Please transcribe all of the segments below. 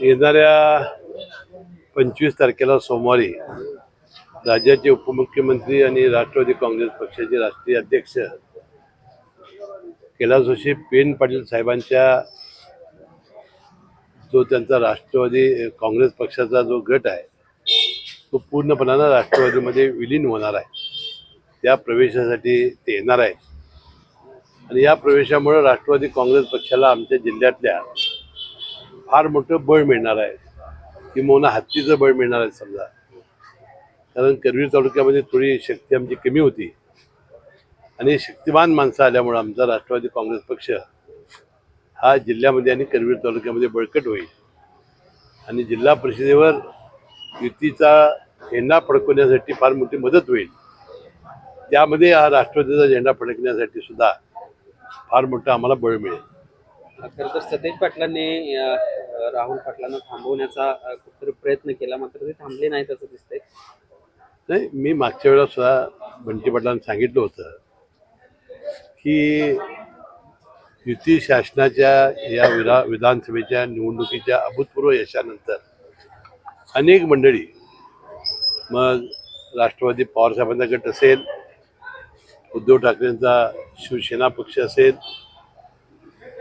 येणाऱ्या पंचवीस तारखेला सोमवारी राज्याचे उपमुख्यमंत्री आणि राष्ट्रवादी काँग्रेस पक्षाचे राष्ट्रीय अध्यक्ष कैलास जोशी पेन पाटील साहेबांच्या जो त्यांचा राष्ट्रवादी काँग्रेस पक्षाचा जो गट आहे तो पूर्णपणानं राष्ट्रवादीमध्ये विलीन होणार आहे. त्या प्रवेशासाठी ते येणार आहे. आणि या प्रवेशामुळे राष्ट्रवादी काँग्रेस पक्षाला आमच्या जिल्ह्यातल्या फार मोठं बळ मिळणार आहे. किंवा हत्तीचं बळ मिळणार आहे समजा. कारण करवीर तालुक्यामध्ये थोडी शक्ती आमची कमी होती. आणि शक्तिमान माणसं आल्यामुळं आमचा राष्ट्रवादी काँग्रेस पक्ष हा जिल्ह्यामध्ये आणि करवीर तालुक्यामध्ये बळकट होईल. आणि जिल्हा परिषदेवर युतीचा झेंडा फडकवण्यासाठी फार मोठी मदत होईल. त्यामध्ये हा राष्ट्रवादीचा झेंडा फडकण्यासाठी सुद्धा फार मोठं आम्हाला बळ मिळेल. खरं तर सतेज पाटलांनी राहुल पाटलांना थांबवण्याचा कुठेतरी प्रयत्न केला मात्र ते थांबले नाहीत असं दिसतंय. नाही मी मागच्या वेळेला सुद्धा बंटी पाटलांना सांगितलं होतं की युती शासनाच्या या विधा विधानसभेच्या निवडणुकीच्या अभूतपूर्व यशानंतर अनेक मंडळी मग राष्ट्रवादी पवारसाहेबांचा गट असेल उद्धव ठाकरेंचा शिवसेना पक्ष असेल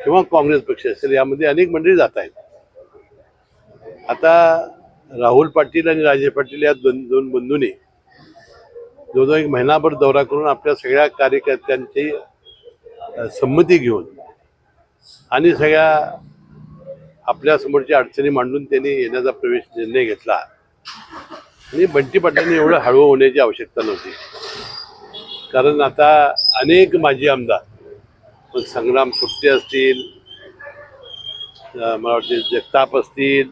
किंवा काँग्रेस पक्ष असेल यामध्ये अनेक मंडळी जात आहेत. आता राहुल पाटील आणि राजे पाटील या दोन दोन बंधूंनी जवळजवळ एक महिनाभर दौरा करून आपल्या सगळ्या कार्यकर्त्यांची संमती घेऊन आणि सगळ्या आपल्या समोरच्या अडचणी मांडून त्यांनी येण्याचा प्रवेश निर्णय घेतला. आणि बंटी पाटलांनी एवढं हळू होण्याची आवश्यकता नव्हती. कारण आता अनेक माजी आमदार मग संग्राम सुट्टे असतील मला वाटते जगताप असतील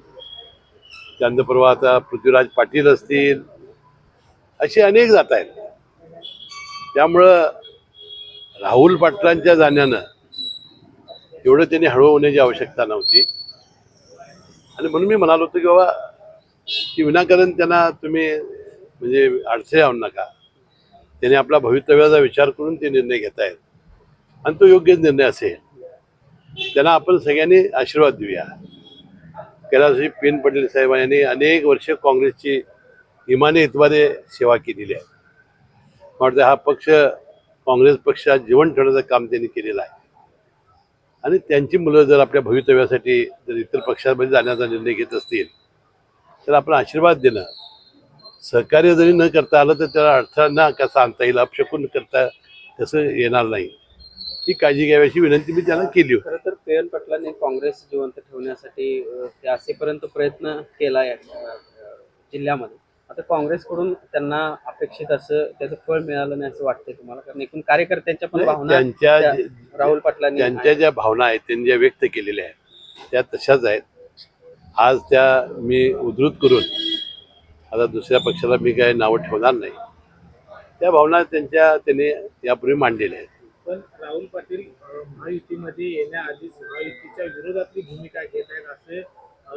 त्यानंतर आता पृथ्वीराज पाटील असतील असे अनेक जात आहेत. त्यामुळं राहुल पाटलांच्या जाण्यानं एवढं त्यांनी हळू होण्याची आवश्यकता नव्हती. आणि म्हणून मी म्हणालो होतो की बाबा की विनाकारण त्यांना तुम्ही म्हणजे अडथळे आणू नका. त्याने आपला भवितव्याचा विचार करून ते निर्णय घेत आहेत आणि तो योग्यच निर्णय असेल. त्यांना आपण सगळ्यांनी आशीर्वाद देऊया. कैलासजी पेन पटेल साहेब यांनी अनेक वर्ष काँग्रेसची इमाने इतवारे सेवा केलेली आहे. वाटतं हा पक्ष काँग्रेस पक्षात जीवन ठेवण्याचं काम त्यांनी केलेलं आहे. आणि त्यांची मुलं जर आपल्या भवितव्यासाठी जर इतर पक्षामध्ये जाण्याचा निर्णय घेत असतील तर आपण आशीर्वाद देणं. सहकार्य जरी न करता आलं तर त्याला अडथळा ना कसा आणता येईल अपशकून करता तसं येणार नाही. ही काळजी घ्यावी अशी विनंती मी त्यांना केली होती. खरं तर पेयन पाटलांनी काँग्रेस जिवंत ठेवण्यासाठी असेपर्यंत प्रयत्न अ, जिल्ह्यामध्ये. आता काँग्रेसकडून त्यांना अपेक्षित असं त्याचं फळ मिळालं नाही असं वाटतंय तुम्हाला? कारण एकूण कार्यकर्त्यांच्या पण भावना त्यांच्या राहुल पाटलांनी त्यांच्या ज्या भावना आहेत त्यांनी ज्या व्यक्त केलेल्या आहेत त्या तशाच आहेत. आज त्या मी उद्धृत करून आता दुसऱ्या पक्षाला मी काय नावं ठेवणार नाही. त्या भावना त्यांच्या त्यांनी यापूर्वी मांडलेल्या आहेत. पण राहुल पाटील महायुतीमध्ये येण्याआधीच महायुतीच्या विरोधातली भूमिका घेत आहेत असे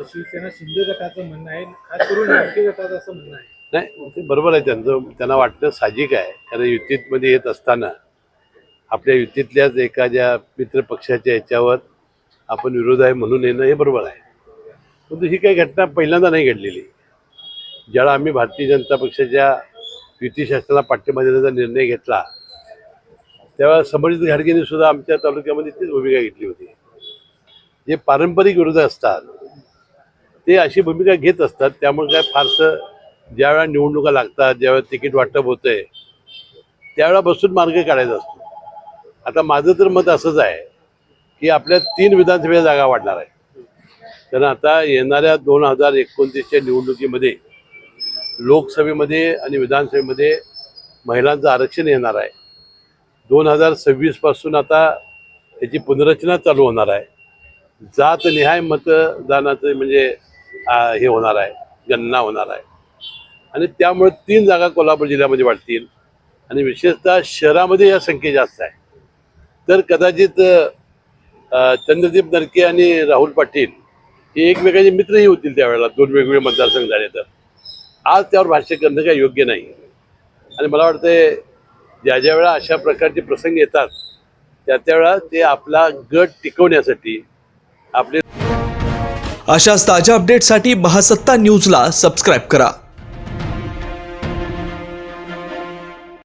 शिवसेना शिंदे गटाचं म्हणणं आहे. खास करून नाटके गटाचं असं म्हणणं आहे. नाही ते बरोबर आहे. त्यांचं त्यांना वाटणं साहजिक आहे. कारण युतीमध्ये येत असताना आपल्या युतीतल्याच एखाद्या मित्रपक्षाच्या याच्यावर आपण विरोध आहे म्हणून येणं हे बरोबर आहे. परंतु ही काही घटना पहिल्यांदा नाही घडलेली. ज्याला आम्ही भारतीय जनता पक्षाच्या युतीशास्त्राला पाठिंबा देण्याचा निर्णय घेतला तेव्हा संभाजी घाडगेने सुद्धा आमच्या तालुक्यामध्ये तीच भूमिका घेतली होती. जे पारंपरिक विरोध असतात ते अशी भूमिका घेत असतात त्यामुळे काय फारसं ज्यावेळा निवडणुका लागतात ज्यावेळेला तिकीट वाटप होतंय त्यावेळा बसून मार्ग काढायचा असतो. आता माझं तर मत असंच आहे की आपल्या तीन विधानसभा जागा वाढणार आहे. कारण आता येणाऱ्या दोन हजार एकोणतीसच्या निवडणुकीमध्ये लोकसभेमध्ये आणि विधानसभेमध्ये महिलांचं आरक्षण येणार आहे. दोन हजार सव्वीसपासून आता त्याची पुनर्रचना चालू होणार आहे. जात निहाय मतदानाचं म्हणजे हे होणार आहे गणना होणार आहे. आणि त्यामुळे तीन जागा कोल्हापूर जिल्ह्यामध्ये वाढतील. आणि विशेषतः शहरामध्ये या संख्या जास्त आहे. तर कदाचित चंद्रदीप नरके आणि राहुल पाटील हे एकमेकांचे मित्रही होतील त्यावेळेला दोन वेगवेगळे मतदारसंघ झाले तर. आज त्यावर भाष्य करणं काही योग्य नाही. आणि मला वाटतं ज्या ज्या वेळा अशा प्रकारचे प्रसंग येतात त्या त्यावेळा ते आपला गट टिकवण्यासाठी आपले अशाच ताज्या अपडेटसाठी महासत्ता न्यूजला सबस्क्राईब करा.